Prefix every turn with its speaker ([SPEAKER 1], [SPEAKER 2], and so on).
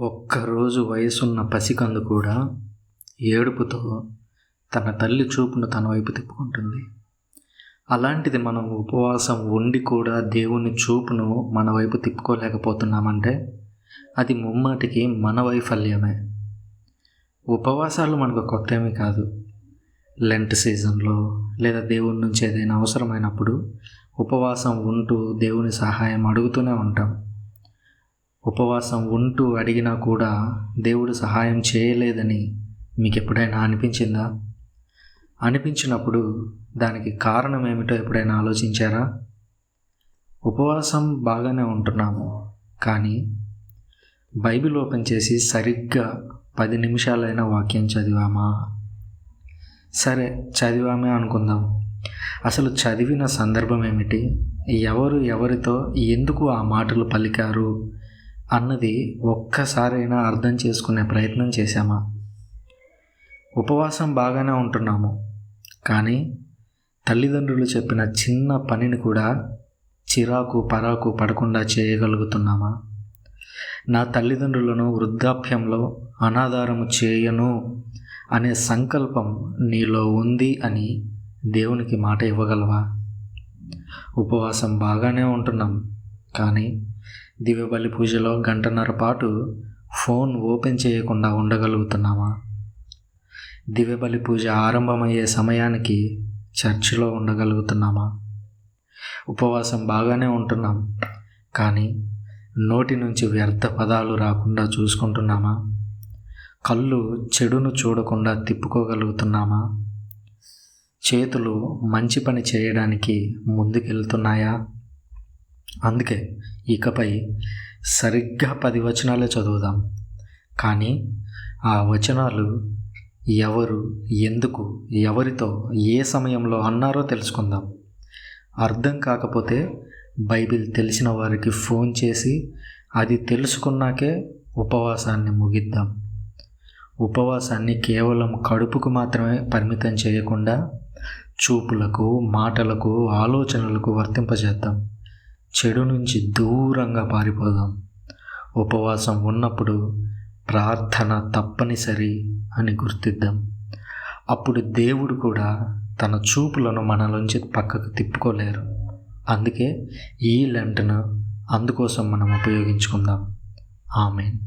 [SPEAKER 1] ఒక్కరోజు వయసున్న పసికందు కూడా ఏడుపుతో తన తల్లి చూపును తన వైపు తిప్పుకుంటుంది. అలాంటిది మనం ఉపవాసం ఉండి కూడా దేవుని చూపును మన వైపు తిప్పుకోలేకపోతున్నామంటే అది ముమ్మాటికి మన వైఫల్యమే. ఉపవాసాలు మనకు కొత్త ఏమీ కాదు. లెంట్ సీజన్లో లేదా దేవుని నుంచి ఏదైనా అవసరమైనప్పుడు ఉపవాసం ఉంటూ దేవుని సహాయం అడుగుతూనే ఉంటాం. ఉపవాసం ఉంటూ అడిగినా కూడా దేవుడు సహాయం చేయలేదని మీకు ఎప్పుడైనా అనిపించిందా? అనిపించినప్పుడు దానికి కారణం ఏమిటో ఎప్పుడైనా ఆలోచించారా? ఉపవాసం బాగానే ఉంటున్నాము కానీ బైబిల్ ఓపెన్ చేసి సరిగ్గా పది నిమిషాలైన వాక్యం చదివామా? సరే చదివామే అనుకుందాం. అసలు చదివిన సందర్భం ఏమిటి ఎవరు ఎవరితో ఎందుకు ఆ మాటలు పలికారు? అన్నది ఒక్కసారైనా అర్థం చేసుకునే ప్రయత్నం చేశామా? ఉపవాసం బాగానే ఉంటున్నాము. కానీ తల్లిదండ్రులు చెప్పిన చిన్న పనిని కూడా చిరాకు పరాకు పడకుండా చేయగలుగుతున్నామా? నా తల్లిదండ్రులను వృద్ధాప్యంలో అనాధారము చేయను అనే సంకల్పం నీలో ఉంది అని దేవునికి మాట ఇవ్వగలవా? ఉపవాసం బాగానే ఉంటున్నాం కానీ దివ్యబలి పూజలో గంటన్నర పాటు ఫోన్ ఓపెన్ చేయకుండా ఉండగలుగుతున్నామా దివ్యబలి పూజ ఆరంభమయ్యే సమయానికి చర్చిలో ఉండగలుగుతున్నామా ఉపవాసం బాగానే ఉంటున్నాం కానీ నోటి నుంచి వ్యర్థ పదాలు రాకుండా చూసుకుంటున్నామా? కళ్ళు చెడును చూడకుండా తిప్పుకోగలుగుతున్నామా? చేతులు మంచి పని చేయడానికి ముందుకెళ్తున్నాయా? అందుకే ఇకపై సరిగ్గా పది వచనాలే చదువుదాం. కానీ ఆ వచనాలు ఎవరు ఎందుకు ఎవరితో ఏ సమయంలో అన్నారో తెలుసుకుందాం. అర్థం కాకపోతే బైబిల్ తెలిసిన వారికి ఫోన్ చేసి అది తెలుసుకున్నాకే ఉపవాసాన్ని ముగిద్దాం. ఉపవాసాన్ని కేవలం కడుపుకు మాత్రమే పరిమితం చేయకుండా చూపులకు మాటలకు ఆలోచనలకు వర్తింపజేద్దాం. చెడు నుంచి దూరంగా పారిపోదాం. ఉపవాసం ఉన్నప్పుడు ప్రార్థన తప్పనిసరి అని గుర్తిద్దాం. అప్పుడు దేవుడు కూడా తన చూపులను మనలోంచి పక్కకు తిప్పుకోలేరు. అందుకే ఈ లెంటను అందుకోసం మనం ఉపయోగించుకుందాం. ఆమెన్.